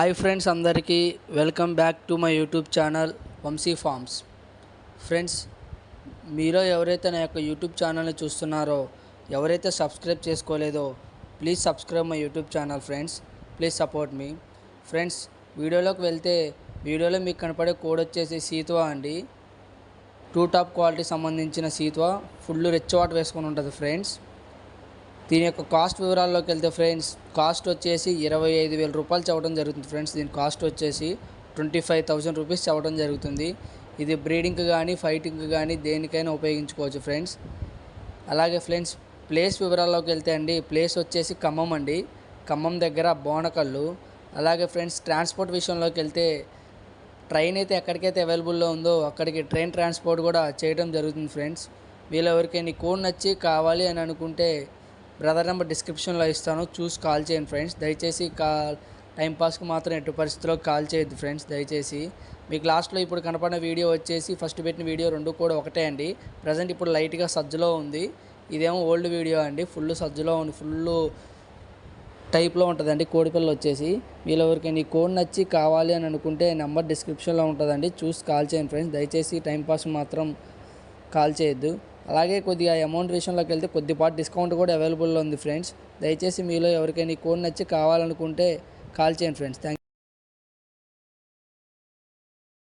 Hi friends అందరికీ welcome back to my YouTube channel Vamshi farms friends మీరు ఎవరైతే నా యొక్క యూట్యూబ్ ఛానల్ని చూస్తున్నారో ఎవరైతే subscribe చేసుకోలేదో please subscribe my YouTube channel friends please support me friends వీడియోలోకి వెళ్తే వీడియోలో మీకు కనపడే కోడ్ వచ్చేసి సీతువా అండి. టూ టాప్ క్వాలిటీ సంబంధించిన సీతువా ఫుల్ రిచ్ వాటర్ వేసుకొని ఉంటుంది ఫ్రెండ్స్ దీని యొక్క కాస్ట్ వివరాల్లోకి వెళ్తే ఫ్రెండ్స్ కాస్ట్ వచ్చేసి ఇరవై ఐదు వేల రూపాయలు చెప్పడం జరుగుతుంది ఫ్రెండ్స్. దీని కాస్ట్ వచ్చేసి ట్వంటీ ఫైవ్ థౌజండ్ రూపీస్ చెప్పడం జరుగుతుంది. ఇది బ్రీడింగ్కి కానీ ఫైటింగ్కి కానీ దేనికైనా ఉపయోగించుకోవచ్చు ఫ్రెండ్స్. అలాగే ఫ్రెండ్స్ ప్లేస్ వివరాల్లోకి వెళ్తే అండి ప్లేస్ వచ్చేసి ఖమ్మం అండి. ఖమ్మం దగ్గర బోనకల్లు. అలాగే ఫ్రెండ్స్ ట్రాన్స్పోర్ట్ విషయంలోకి వెళ్తే ట్రైన్ అయితే ఎక్కడికైతే అవైలబుల్లో ఉందో అక్కడికి ట్రైన్ ట్రాన్స్పోర్ట్ కూడా చేయడం జరుగుతుంది ఫ్రెండ్స్. వీళ్ళెవరికైనా కోడ్ నచ్చి కావాలి అని అనుకుంటే బ్రదర్ నెంబర్ డిస్క్రిప్షన్లో ఇస్తాను. చూసి కాల్ చేయండి ఫ్రెండ్స్. దయచేసి కాల్ టైంపాస్కి మాత్రం ఎటు పరిస్థితుల్లో కాల్ చేయొద్దు ఫ్రెండ్స్. దయచేసి మీకు లాస్ట్లో ఇప్పుడు కనపడిన వీడియో వచ్చేసి ఫస్ట్ పెట్టిన వీడియో రెండు కూడా ఒకటే అండి. ప్రజెంట్ ఇప్పుడు లైట్గా సజ్జలో ఉంది. ఇదేమో ఓల్డ్ వీడియో అండి. ఫుల్ సజ్జలో ఉంది. ఫుల్ టైప్లో ఉంటుందండి కోడిపిల్ల వచ్చేసి. మీరు ఎవరికైనా ఈ కోడ్ నచ్చి కావాలి అని అనుకుంటే నెంబర్ డిస్క్రిప్షన్లో ఉంటుందండి. చూసి కాల్ చేయండి ఫ్రెండ్స్. దయచేసి టైంపాస్ మాత్రం కాల్ చేయొద్దు. అలాగే కొద్దిగా అమౌంట్ విషయంలోకి వెళ్తే కొద్దిపాటి డిస్కౌంట్ కూడా అవైలబుల్లో ఉంది ఫ్రెండ్స్ దయచేసి మీలో ఎవరికైనా ఈ కోడ్ నచ్చి కావాలనుకుంటే కాల్ చేయండి ఫ్రెండ్స్ థ్యాంక్